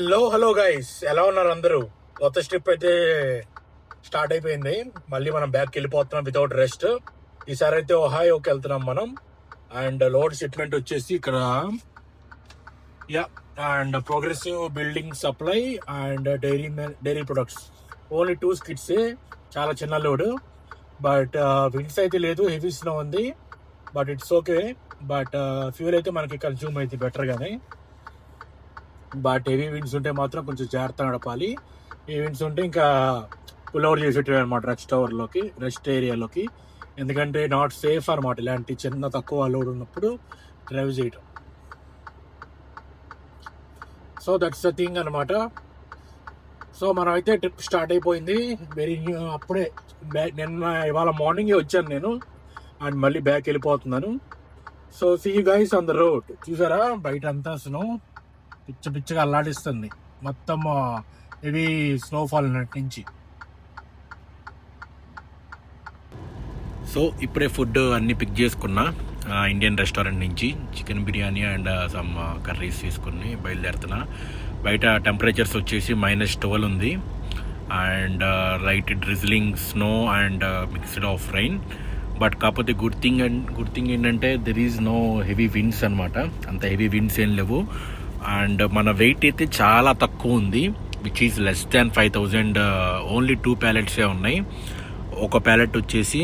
Hello hello guys ఎలా ఉన్నారు అందరూ? కొత్త స్ట్రిప్ అయితే స్టార్ట్ అయిపోయింది. మళ్ళీ మనం బ్యాక్ వెళ్ళిపోతున్నాం వితౌట్ రెస్ట్ ఈసారి అయితే ఒహాయోకి వెళ్తున్నాం మనం. అండ్ లోడ్ షిప్మెంట్ వచ్చేసి ఇక్కడ yeah and progressive building supply and dairy dairy products only two skids చాలా చిన్న లోడ్ బట్ విండ్స్ అయితే లేదు హెవీ స్నో ఉంది. But it's okay. But fuel అయితే మనకి కన్జ్యూమ్ అయితే బెటర్ కానీ బట్ హెవీ విండ్స్ ఉంటే మాత్రం కొంచెం జాగ్రత్త నడపాలి. ఈ విండ్స్ ఉంటే ఇంకా పుల్ ఓవర్ చేసేటివి అనమాట రెస్ట్ అవర్లోకి రెస్ట్ ఏరియాలోకి. ఎందుకంటే నాట్ సేఫ్ అనమాట ఇలాంటి చిన్న తక్కువ లోడ్ ఉన్నప్పుడు డ్రైవ్ చేయటం. సో దట్స్ ద థింగ్ అనమాట సో మనం అయితే ట్రిప్ స్టార్ట్ అయిపోయింది. వెరీ న్యూ అప్పుడే బ్యాక్ నిన్న ఇవాళ మార్నింగే వచ్చాను నేను. అండ్ మళ్ళీ బ్యాక్ వెళ్ళిపోతున్నాను. So see guys on the road చూసారా? బయట అంతా స్నో పిచ్చ పిచ్చగా అల్లాడిస్తుంది. మొత్తం ఇవి స్నోఫాల్ నుంచి. సో ఇప్పుడే ఫుడ్ అన్ని పిక్ చేసుకున్నా. ఇండియన్ రెస్టారెంట్ నుంచి. Chicken biryani and some curries తీసుకుని బయలుదేరుతున్నా. బయట టెంపరేచర్స్ వచ్చేసి మైనస్ ట్వెల్వ్ ఉంది. And light drizzling snow and mixed of rain but కాకపోతే good thing and good thing ఏంటంటే there is no heavy winds అనమాట అంత హెవీ విండ్స్ ఏం లేవు. అండ్ మన వెయిట్ అయితే చాలా తక్కువ ఉంది. Which is less than five thousand only two ప్యాలెట్సే ఉన్నాయి. ఒక ప్యాలెట్ వచ్చేసి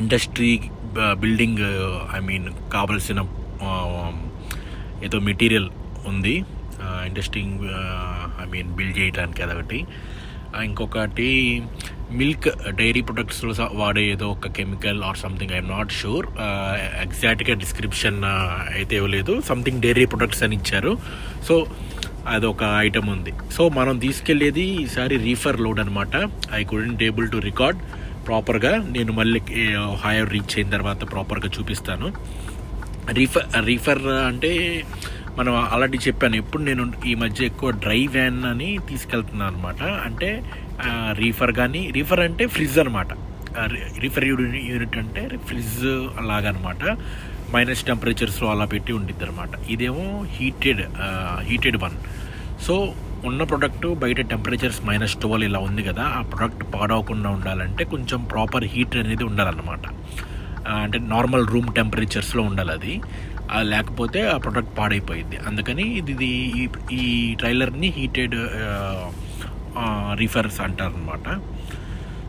ఇండస్ట్రీ బిల్డింగ్ ఐ మీన్ కావలసిన ఏదో మెటీరియల్ ఉంది. ఇంట్రెస్టింగ్ ఐ మీన్ బిల్డ్ చేయడానికి అదొకటి. ఇంకొకటి మిల్క్ డైరీ ప్రొడక్ట్స్లో వాడే ఏదో ఒక chemical or something I'm not sure. ఎగ్జాక్ట్గా డిస్క్రిప్షన్ అయితే ఇవ్వలేదు. సంథింగ్ డైరీ ప్రొడక్ట్స్ అని ఇచ్చారు. సో అదొక ఐటమ్ ఉంది. సో మనం తీసుకెళ్ళేది ఈసారి రీఫర్ లోడ్ అనమాట I couldn't able to record ప్రాపర్గా. నేను మళ్ళీ హైర్ రీచ్ అయిన తర్వాత ప్రాపర్గా చూపిస్తాను. రీఫర్ రీఫర్ అంటే మనం ఆల్రెడీ చెప్పాను ఎప్పుడు నేను ఈ మధ్య ఎక్కువ డ్రై వ్యాన్ అని తీసుకెళ్తున్నాను అనమాట అంటే రీఫర్ కానీ రీఫర్ అంటే ఫ్రిడ్జ్ అనమాట రీఫర్ యూనిట్ అంటే ఫ్రిడ్జ్ అలాగనమాట మైనస్ టెంపరేచర్స్లో అలా పెట్టి ఉండిద్ది అనమాట ఇదేమో హీటెడ్ హీటెడ్ వన్. సో ఉన్న ప్రొడక్ట్ బయట టెంపరేచర్స్ మైనస్ ట్వెల్వ్ ఇలా ఉంది కదా ఆ ప్రొడక్ట్ పాడవకుండా ఉండాలంటే కొంచెం ప్రాపర్ హీటర్ అనేది ఉండాలన్నమాట. అంటే నార్మల్ రూమ్ టెంపరేచర్స్లో ఉండాలి అది లేకపోతే ఆ ప్రొడక్ట్ పాడైపోయింది. అందుకని ఇది ఈ- ఈ ట్రైలర్ని హీటెడ్ రీఫర్స్ అంటారు అనమాట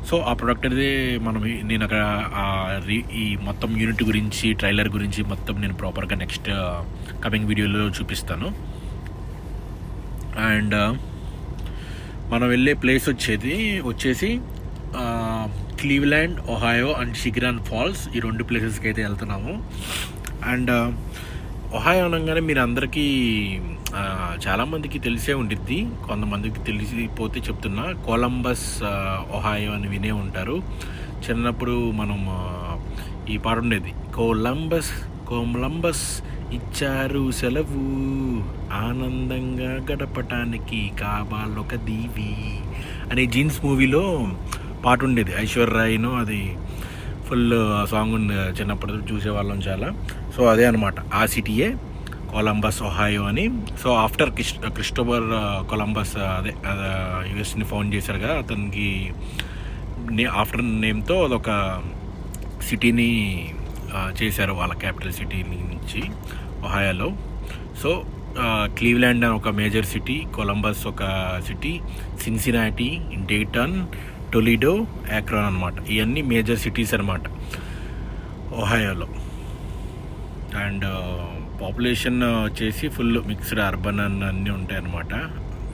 సో ఆ ప్రొడక్ట్ అనేది మనం నేను అక్కడ ఈ మొత్తం యూనిట్ గురించి ట్రైలర్ గురించి మొత్తం నేను ప్రాపర్గా నెక్స్ట్ కమింగ్ వీడియోలో చూపిస్తాను. అండ్ మనం వెళ్ళే ప్లేస్ వచ్చేది వచ్చేసి Cleveland Ohio and Chagrin Falls ఈ రెండు ప్లేసెస్కి అయితే వెళ్తున్నాము. అండ్ ఒహాయో అనగానే మీరు అందరికీ చాలామందికి తెలిసే ఉండిద్ది. కొంతమందికి తెలిసిపోతే చెప్తున్నా. కొలంబస్ ఒహాయో అని వినే ఉంటారు. చిన్నప్పుడు మనం ఈ పాట ఉండేది. కొలంబస్ కొలంబస్ ఇచ్చారు సెలవు. ఆనందంగా గడపటానికి కావాలొక దీవి అనే జీన్స్ మూవీలో పాట ఉండేది. ఐశ్వర్యాయిను అది ఫుల్ సాంగ్ ఉంది చిన్నప్పుడు చూసేవాళ్ళం చాలా. సో అదే అనమాట ఆ సిటీయే కొలంబస్ ఒహాయో అని. So after Chris Christopher Columbus అదే యుఎస్ని ఫౌండ్ చేశారు కదా అతనికి నే ఆఫ్టర్ నేమ్తో అదొక సిటీని చేశారు వాళ్ళ క్యాపిటల్ సిటీ నుంచి ఒహాయోలో. సో ఆ, క్లీవ్లాండ్ అని ఒక మేజర్ సిటీ కొలంబస్ ఒక city Cincinnati Dayton Toledo Akron అనమాట ఇవన్నీ మేజర్ సిటీస్ అనమాట ఒహాయోలో. అండ్ పాపులేషన్ వచ్చేసి ఫుల్ మిక్స్డ్ అర్బన్ అని అన్నీ ఉంటాయి అన్నమాట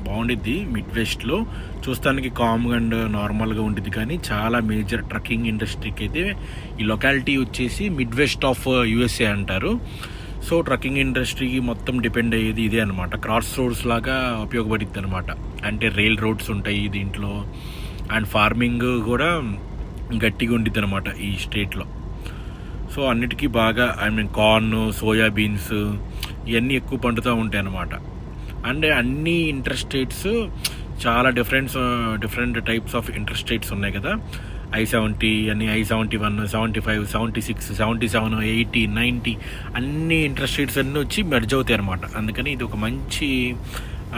బాగుండిద్ది మిడ్ వెస్ట్లో చూస్తానికి కామ్ అండ్ నార్మల్గా ఉండిద్ది కానీ చాలా మేజర్ ట్రక్కింగ్ ఇండస్ట్రీకి అయితే ఈ లొకాలిటీ వచ్చేసి మిడ్ వెస్ట్ ఆఫ్ యుఎస్ఏ అంటారు. సో ట్రక్కింగ్ ఇండస్ట్రీకి మొత్తం డిపెండ్ అయ్యేది ఇదే అనమాట క్రాస్ రోడ్స్ లాగా ఉపయోగపడిద్ది అనమాట అంటే రైల్ రోడ్స్ ఉంటాయి దీంట్లో. అండ్ ఫార్మింగ్ కూడా గట్టిగా ఉండిద్ది అనమాట ఈ స్టేట్లో. సో అన్నిటికీ బాగా I mean corn soya beans ఇవన్నీ ఎక్కువ పండుతూ ఉంటాయి అన్నమాట. అండ్ అన్ని ఇంటర్స్టేట్స్ చాలా different different types of interstates ఉన్నాయి కదా. ఐ సెవెంటీ అని I seventy one seventy five seventy six seventy seven eighty ninety అన్ని ఇంట్రెస్ట్ అన్నీ వచ్చి మెర్జ్ అవుతాయి అనమాట అందుకని ఇది ఒక మంచి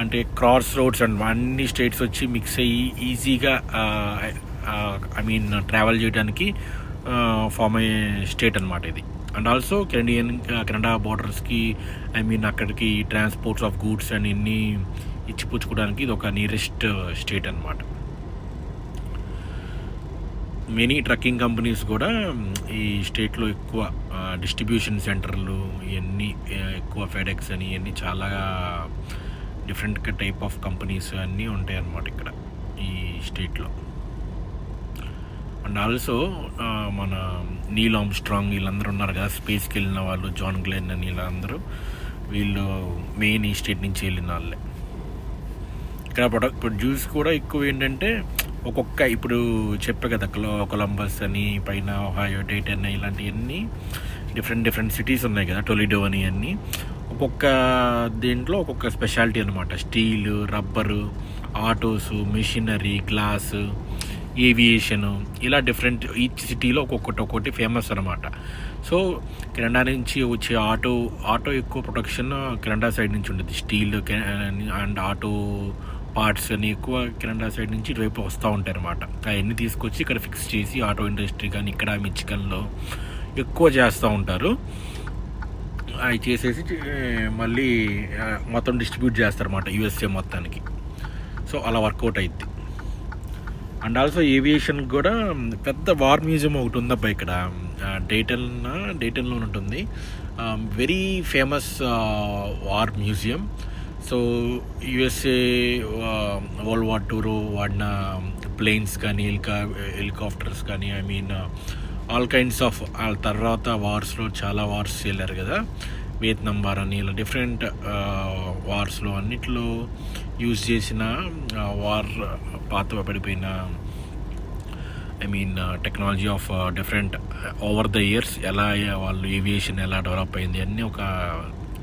అంటే క్రాస్ రోడ్స్ అండ్ అన్ని స్టేట్స్ వచ్చి మిక్స్ అయ్యి ఈజీగా ఐ మీన్ ట్రావెల్ చేయడానికి ఫామ్ అయ్యే స్టేట్ అనమాట ఇది. అండ్ ఆల్సో కెనడియన్ కెనడా బార్డర్స్కి ఐ మీన్ అక్కడికి ట్రాన్స్పోర్ట్స్ ఆఫ్ గూడ్స్ అండ్ ఇన్ని ఇచ్చిపుచ్చుకోవడానికి ఇది ఒక నియరెస్ట్ స్టేట్ అనమాట మెనీ ట్రక్కింగ్ కంపెనీస్ కూడా ఈ స్టేట్లో ఎక్కువ డిస్ట్రిబ్యూషన్ సెంటర్లు ఇవన్నీ ఎక్కువ ఫెడెక్స్ అని ఇవన్నీ చాలా డిఫరెంట్ టైప్ ఆఫ్ కంపెనీస్ అన్నీ ఉంటాయి అన్నమాట ఇక్కడ ఈ స్టేట్లో అండ్ ఆల్సో మన నీల్ ఆమ్స్ట్రాంగ్ వీళ్ళందరూ ఉన్నారు కదా స్పేస్కి వెళ్ళిన వాళ్ళు జాన్ గ్లెన్ అని వీళ్ళందరూ. వీళ్ళు మెయిన్ ఈ స్టేట్ నుంచి వెళ్ళిన వాళ్ళే. ఇక్కడ ప్రొడక్ట్ ప్రొడ్యూస్ కూడా ఎక్కువ ఏంటంటే ఒక్కొక్క ఇప్పుడు చెప్పే కదా కొల కొలంబస్ అని పైన ఒహాయో డేటన్ ఇలాంటివన్నీ డిఫరెంట్ డిఫరెంట్ సిటీస్ ఉన్నాయి కదా టొలిడో అని అన్నీ. ఒక్కొక్క దీంట్లో ఒక్కొక్క స్పెషాలిటీ అనమాట steel rubber autos machinery glass aviation ఇలా డిఫరెంట్ ఈచ్ సిటీలో ఒక్కొక్కటి ఒక్కొక్కటి ఫేమస్ అనమాట సో కెనడా నుంచి వచ్చే ఆటో ఆటో ఎక్కువ ప్రొడక్షన్ కెనడా సైడ్ నుంచి ఉంటుంది స్టీల్ అండ్ ఆటో పార్ట్స్ అని ఎక్కువ కెనడా సైడ్ నుంచి ఇటువైపు వస్తూ ఉంటాయి అనమాట అవన్నీ తీసుకొచ్చి ఇక్కడ ఫిక్స్ చేసి ఆటో ఇండస్ట్రీ కానీ ఇక్కడ మిచికన్లో ఎక్కువ చేస్తూ ఉంటారు. అవి చేసేసి మళ్ళీ మొత్తం డిస్ట్రిబ్యూట్ చేస్తారన్నమాట యూఎస్ఏ మొత్తానికి. సో అలా వర్కౌట్ అయింది అండ్ ఆల్సో ఏవియేషన్ కూడా పెద్ద వార్ మ్యూజియం ఒకటి ఉందబ్బా ఇక్కడ. డేటన్ డేటన్లో ఉంటుంది. Very famous war museum. So USA world war టూలో వాడిన ప్లేన్స్ కానీ హెలికా హెలికాప్టర్స్ కానీ I mean all kinds of వాళ్ళ తర్వాత వార్స్లో చాలా వార్స్ వెళ్ళారు కదా. వియత్నాం వార్ అని ఇలా డిఫరెంట్ వార్స్లో అన్నిట్లో యూజ్ చేసిన వార్ పాత పడిపోయిన I mean technology of different over the years ఎలా వాళ్ళు ఏవియేషన్ ఎలా డెవలప్ అయింది అన్నీ ఒక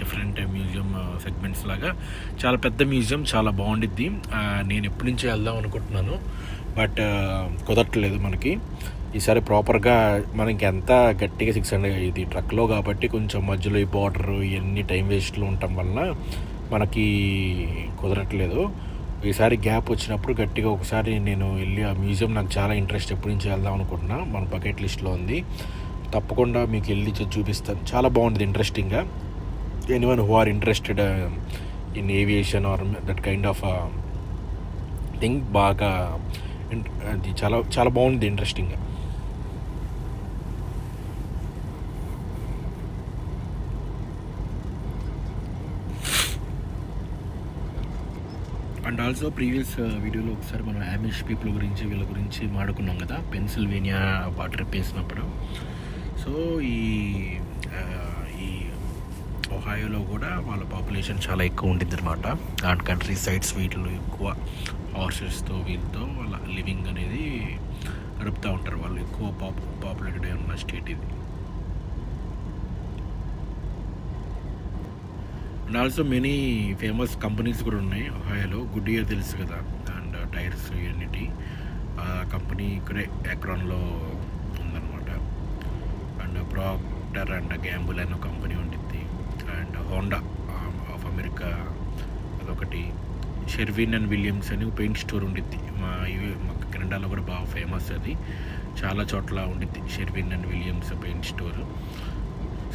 డిఫరెంట్ మ్యూజియం సెగ్మెంట్స్ లాగా. చాలా పెద్ద మ్యూజియం చాలా బాగుండిద్ది. నేను ఎప్పటి నుంచి వెళ్దాం అనుకుంటున్నాను. బట్ కుదరట్లేదు మనకి. ఈసారి ప్రాపర్గా మనకి ఎంత గట్టిగా సిక్స్ హండ్రెడ్ ఇది ట్రక్లో కాబట్టి కొంచెం మధ్యలో ఈ బార్డర్ ఇవన్నీ టైం వేస్ట్లు ఉండటం వలన మనకి కుదరట్లేదు. ఈసారి గ్యాప్ వచ్చినప్పుడు గట్టిగా ఒకసారి నేను వెళ్ళి ఆ మ్యూజియం నాకు చాలా ఇంట్రెస్ట్ ఎప్పటి నుంచి వెళ్దాం అనుకుంటున్నా. మన బకెట్ లిస్ట్లో ఉంది. తప్పకుండా మీకు వెళ్ళి చూపిస్తాను. చాలా బాగుంటుంది ఇంట్రెస్టింగ్గా. Anyone who are interested uh, in aviation or that kind of uh, thing బాగా అది చాలా చాలా బాగుంది ఇంట్రెస్టింగ్గా. అండ్ ఆల్సో ప్రీవియస్ వీడియోలో ఒకసారి మనం యామిష్ పీపుల్ గురించి వీళ్ళ గురించి మాడుకున్నాం కదా పెన్సిల్వేనియా వాటర్ వేసినప్పుడు సో ఈ ఈ ఒహాయోలో కూడా వాళ్ళ పాపులేషన్ చాలా ఎక్కువ ఉంటుంది అనమాట అండ్ కంట్రీ సైడ్స్ వీటిలో ఎక్కువ హార్సెస్తో వీళ్ళతో వాళ్ళ లివింగ్ అనేది గడుపుతూ ఉంటారు. వాళ్ళు ఎక్కువ పాపు పాపులేటెడ్ ఉన్న స్టేట్ ఇది. And also many famous companies కూడా ఉన్నాయి. ఒహాయోలో గుడ్ ఇయర్ తెలుసు కదా. అండ్ టైర్స్ uh, ఇవన్నిటి. ఆ కంపెనీ ఇక్కడే ఎక్రాన్లో ఉందన్నమాట. అండ్ ప్రాక్టర్ అండ్ గ్యాంబుల్ అనే కంపెనీ ఉండిద్ది. అండ్ హోండా ఆఫ్ అమెరికా అదొకటి. షెర్విన్ అండ్ విలియమ్స్ అని పెయింట్ స్టోర్ ఉండిద్ది. మా ఇవి మా కెనడాలో కూడా బాగా ఫేమస్ అది. చాలా చోట్ల ఉండిద్ది Sherwin and Williams paint store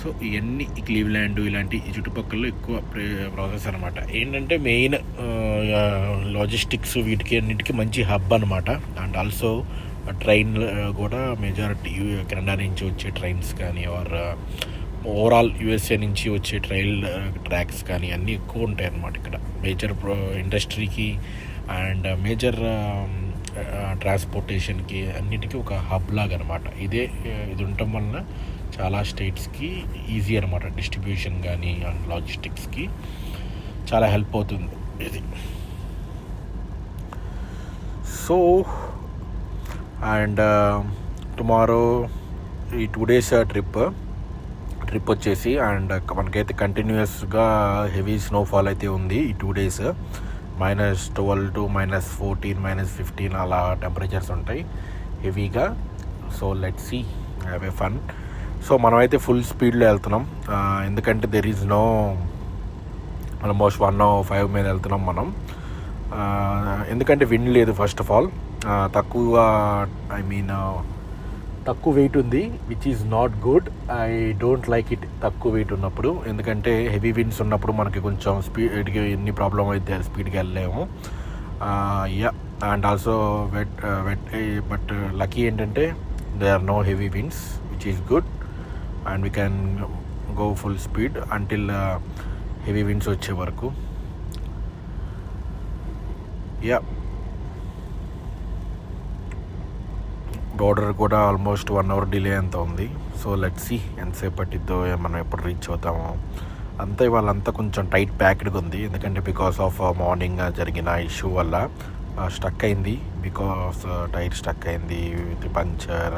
so ఇవన్నీ ఈ క్లీవ్ల్యాండ్ ఇలాంటి చుట్టుపక్కల ఎక్కువ ప్రాసెస్ అనమాట ఏంటంటే మెయిన్ లాజిస్టిక్స్ వీటికి అన్నిటికీ మంచి హబ్ అనమాట అండ్ ఆల్సో ట్రైన్ కూడా మెజారిటీ కెనడా నుంచి వచ్చే ట్రైన్స్ కానీ ఆర్ ఓవరాల్ యుఎస్ఏ నుంచి వచ్చే ట్రైల్ ట్రాక్స్ కానీ అన్నీ ఎక్కువ ఉంటాయి అన్నమాట ఇక్కడ. మేజర్ ఇండస్ట్రీకి అండ్ మేజర్ ట్రాన్స్పోర్టేషన్కి అన్నిటికీ ఒక హబ్ లాగా అనమాట ఇదే ఇది ఉండటం వలన చాలా స్టేట్స్కి ఈజీ అనమాట డిస్ట్రిబ్యూషన్ కానీ అండ్ లాజిస్టిక్స్కి చాలా హెల్ప్ అవుతుంది. ఇది. సో అండ్ టుమారో ఈ టూ డేస్ ట్రిప్ ట్రిప్ వచ్చేసి అండ్ మనకైతే కంటిన్యూస్గా హెవీ స్నోఫాల్ అయితే ఉంది ఈ two days minus twelve to minus fourteen minus fifteen అలా టెంపరేచర్స్ ఉంటాయి. హెవీగా so let see have a fun so మనమైతే ఫుల్ స్పీడ్లో వెళ్తున్నాం. ఎందుకంటే there is no almost one five మీద వెళ్తున్నాం మనం. ఎందుకంటే విన్ లేదు ఫస్ట్ ఆఫ్ ఆల్ తక్కువ ఐ మీన్ తక్కువ వెయిట్ ఉంది which is not good I don't like it తక్కువ వెయిట్ ఉన్నప్పుడు. ఎందుకంటే హెవీ విన్స్ ఉన్నప్పుడు మనకి కొంచెం స్పీడ్కి ఎన్ని ప్రాబ్లం అయితే స్పీడ్కి వెళ్ళలేము. Yeah and also wet wet but lucky ఏంటంటే they are no heavy winds which is good and we can go full speed until heavy winds వచ్చే వరకు. యా బార్డర్ కూడా ఆల్మోస్ట్ వన్ అవర్ డిలే అంత ఉంది. So let C ఎంతసేపు పట్టిద్దో మనం ఎప్పుడు reach అవుతామో. అంతా ఇవాళంతా కొంచెం టైట్ ప్యాక్డ్గా ఉంది. ఎందుకంటే బికాస్ ఆఫ్ మార్నింగ్ జరిగిన ఇష్యూ వల్ల uh, స్టక్ అయింది. బికాస్ టైర్ స్టక్ అయింది విత్ పంచర్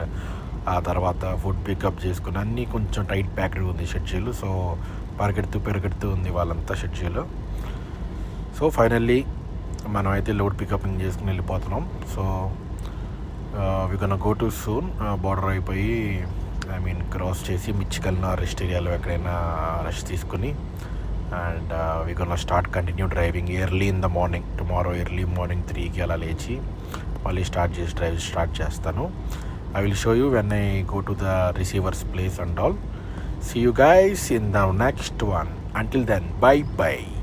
ఆ తర్వాత ఫుడ్ పికప్ చేసుకుని అన్నీ కొంచెం టైట్ ప్యాక్డ్ ఉంది షెడ్యూల్. సో పరిగెడుతూ పెరగెడుతూ ఉంది వాళ్ళంతా షెడ్యూల్. సో ఫైనల్లీ మనం అయితే లోడ్ పికపింగ్ చేసుకుని వెళ్ళిపోతున్నాం. So we can go to soon border అయిపోయి ఐ మీన్ క్రాస్ చేసి మిచ్చికల్న రెస్ట్ ఏరియాలో ఎక్కడైనా రెస్ట్ తీసుకుని and we can start continue driving early in the morning tomorrow early morning త్రీకి అలా లేచి మళ్ళీ స్టార్ట్ చేసి డ్రైవ్ స్టార్ట్ చేస్తాను. I will show you when I go to the receiver's place and all. See you guys in the next one. Until then, bye bye.